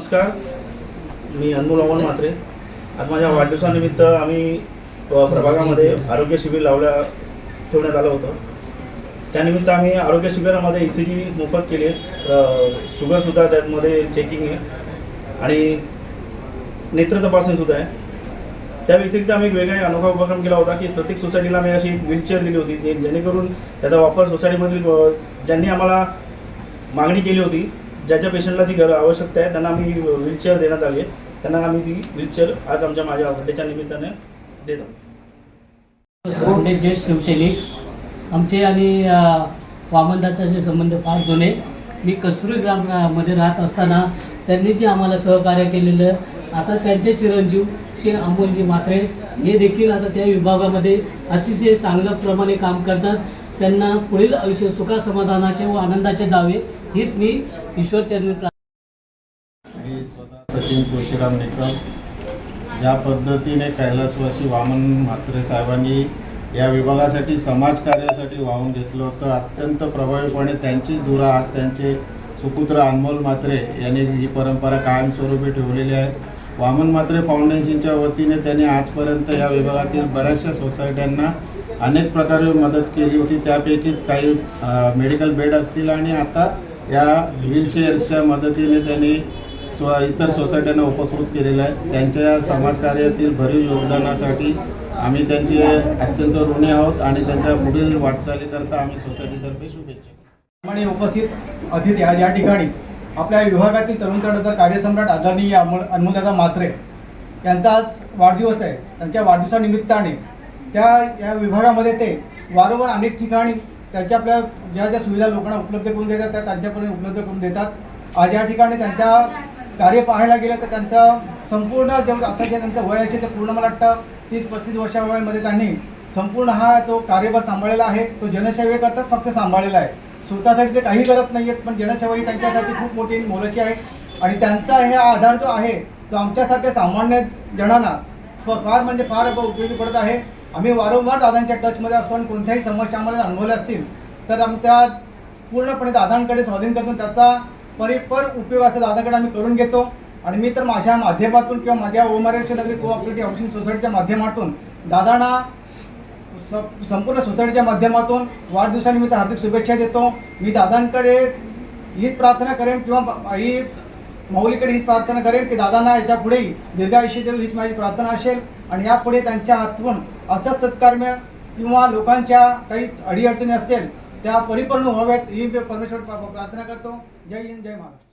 नमस्कार मी अनमोल अमोल म्हात्रे. आज माझ्या वाढदिवसानिमित्त आम्ही प्रभागामध्ये आरोग्य शिबिर लावल्या ठेवण्यात आलं होतं. त्यानिमित्त आम्ही आरोग्य शिबिरामध्ये ई सी जी मोफत केली आहे. शुगरसुद्धा त्यामध्ये चेकिंग आहे. आणि नेत्र तपासणीसुद्धा आहे. त्या व्यतिरिक्त आम्ही वेगळा अनोखा उपक्रम केला होता की प्रत्येक सोसायटीला आम्ही अशी व्हीलचेअर दिली होती जे जेणेकरून त्याचा वापर सोसायटीमधील ज्यांनी आम्हाला मागणी केली होती ज्याच्या पेशंटला ती गर आवश्यकता आहे त्यांना आम्ही व्हीलचेअर देण्यात आली आहे. त्यांना आम्ही ती व्हीलचेअर आज आमच्या माझ्या बड्डेच्या निमित्ताने देत. आहोत ज्येष्ठ शिवसैनिक आमचे आणि वामनदाचे संबंध फार जुने. मी कस्तुरी ग्राममध्ये राहत असताना त्यांनी जे आम्हाला सहकार्य केलेलं आता त्यांचे चिरंजीव श्री अमोलजी म्हात्रे हे देखील आता त्या विभागामध्ये अतिशय चांगल्या प्रमाणे काम करतात. त्यांना पुढील आयुष्य सुखासमाधानाचे व आनंदाचे जावे हीच मी ईश्वरचरणी प्रार्थना मी स्वतः सचिन तुळशीराम निकम. ज्या पद्धतीने कैलासवासी वामन म्हात्रे साहेबांनी या विभागासाठी समाजकार्यासाठी वाहून घेतलं होतं अत्यंत प्रभावीपणे त्यांचीच धुरा आज त्यांचे सुपुत्र अनमोल म्हात्रे यांनी ही परंपरा कायमस्वरूपी ठेवलेली आहे. वामन मात्रे फाउंडेशनच्या वतीने त्यांनी आजपर्यंत या विभागातील बऱ्याचशा सोसायट्यांना अनेक प्रकारे मदत केली होती. त्यापैकीच काही मेडिकल बेड असतील आणि आता या व्हीलचेअर्सच्या मदतीने त्यांनी स्व इतर सोसायट्यांना उपकृत केलेलं आहे. त्यांच्या या समाजकार्यातील भरीव योगदानासाठी आम्ही त्यांचे अत्यंत ऋणी आहोत आणि त्यांच्या पुढील वाटचालीकरता आम्ही सोसायटीतर्फे शुभेच्छा उपस्थित अतिथी आज या ठिकाणी आपल्या विभागातील तरुण तरुणाचा कार्यसम्राट आदरणीय अमोल अनमोलदादा म्हात्रे यांचा आज वाढदिवस आहे. त्यांच्या वाढदिवसानिमित्ताने त्या या विभागामध्ये ते वारंवार अनेक ठिकाणी त्यांच्या आपल्या ज्या ज्या सुविधा लोकांना उपलब्ध करून देतात त्या त्यांच्यापर्यंत उपलब्ध करून देतात. आज या ठिकाणी त्यांच्या कार्य पाहायला गेलं तर त्यांचा संपूर्ण जेवढं आता जे त्यांचं वय आहे ते पूर्ण मला वाटतं तीस पस्तीस वर्षा वयामध्ये त्यांनी संपूर्ण हा जो कार्यभार सांभाळलेला आहे तो जनसेवेकरताच फक्त सांभाळलेला आहे. स्वतःसाठी ते काही करत नाही आहेत पण जनसेवा ही त्यांच्यासाठी खूप मोठी मोलाची आहे. आणि त्यांचा हे आधार जो आहे तो आमच्यासारख्या सामान्य जणांना फ- फार म्हणजे फार उपयोगी पडत आहे. आम्ही वारंवार दादांच्या टचमध्ये असतो आणि कोणत्याही समस्या आम्हाला अनुभवल्या असतील तर आमच्या त्या पूर्णपणे दादांकडे स्वाधीन करतो त्याचा परिपर उपयोग असा दादाकडे आम्ही करून घेतो. आणि मी तर माझ्या माध्यमातून किंवा माझ्या ओमारेश्वर नगरी कोऑपरेटिव्ह हाऊसिंग सोसायटीच्या माध्यमातून दादांना संपूर्ण सोसायटीच्या माध्यमातून वाढदिवसानिमित्त हार्दिक शुभेच्छा देतो. मी दादांकडे हीच प्रार्थना करेन किंवा ही मौलीकडे हीच प्रार्थना करेन की दादांना याच्या पुढेही दीर्घायुष्य देऊ हीच माझी प्रार्थना असेल. आणि यापुढे त्यांच्या हातून असंच सत्कार्य किंवा लोकांच्या काही अडीअडचणी असतील त्या परिपूर्ण व्हाव्यात ही परमेश्वर प्रार्थना करतो. जय हिंद जय महाराष्ट्र.